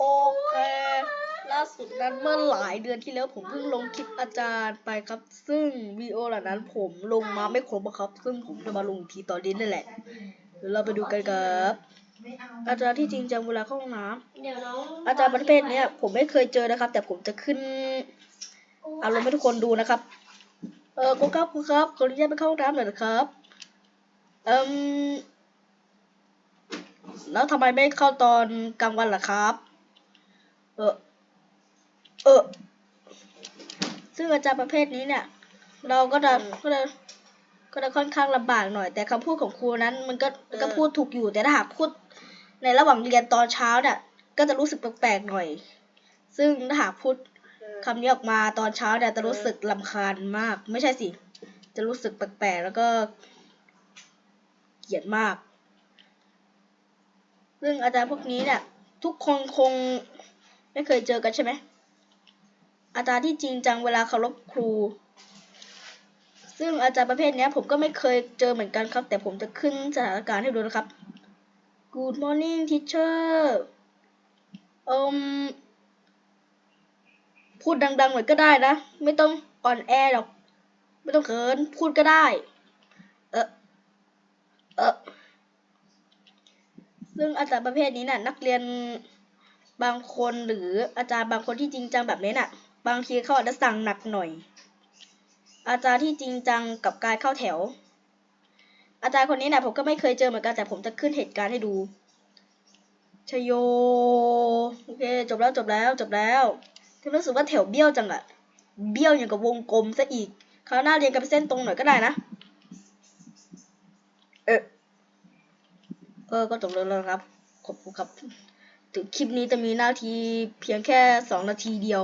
โอเค ล่าสุดนั้นเมื่อหลายเดือนที่แล้วผมเพิ่งลงคลิปอาจารย์ไปครับ ซึ่งวีดีโอหล่านั้นผมลงมาไม่ครบอะครับ ซึ่งผมจะมาลงอีกทีตอนนี้นั่นแหละเดี๋ยวเราไปดูกันครับอาจารย์ที่จริงจังเวลาเข้าห้องน้ำอาจารย์ประเภทเนี้ยผมไม่เคยเจอนะครับ แต่ผมจะขึ้นอารมณ์ให้ทุกคนดูนะครับ เออครูครับครูครับขออนุญาตไปเข้าห้องน้ำหน่อยนะครับเอืมแล้วทำไมไม่เข้าตอนกลางวันล่ะครับ ออเออซึ่งอาจารย์ประเภทนี้เนี่ย เราก็จะก็จะก็จะค่อนข้างลำบากหน่อย แต่คำพูดของครูนั้น มันก็มันก็พูดถูกอยู่แต่ถ้าหากพูดในระหว่างเรียนตอนเช้าเนี่ย ก็จะรู้สึกแปลกๆหน่อย ซึ่งถ้าหากพูดคำนี้ออกมาตอนเช้าเนี่ยจะรู้สึกลำคาญมาก ไม่ใช่สิ จะรู้สึกแปลกๆแล้วก็เกลียดมาก ซึ่งอาจารย์พวกนี้เนี่ย ทุกคนคง ไม่เคยเจอกันใช่ไหมอาจารย์ที่จริงจังเวลาเคารพครู ซึ่งอาจารย์ประเภทนี้ผมก็ไม่เคยเจอเหมือนกันครับ แต่ผมจะขึ้นสถานการณ์ให้ดูนะครับ Good morning teacher อืมพูดดังๆหน่อยก็ได้นะ ไม่ต้องอ่อนแอหรอก ไม่ต้องเขิน พูดก็ได้ เออเออซึ่งอาจารย์ประเภทนี้น่ะ นักเรียน บางคนหรืออาจารย์บางคนที่จริงจังแบบนี้น่ะ บางทีเขาอาจจะสั่งหนักหน่อย อาจารย์ที่จริงจังกับการเข้าแถว อาจารย์คนนี้น่ะผมก็ไม่เคยเจอเหมือนกันแต่ผมจะขึ้นเหตุการณ์ให้ดูชโยโอเคจบแล้วจบแล้วจบแล้วทีรู้สึกว่าแถวเบี้ยวจังอะเบี้ยวอย่างกับวงกลมซะอีกคราวหน้าเรียนกับเส้นตรงหน่อยก็ได้นะเออเออก็จบแล้วแล้วครับขอบคุณครับ ถึงคลิปนี้จะมีหน้าทีเพียงแค่สองนาทีเดียว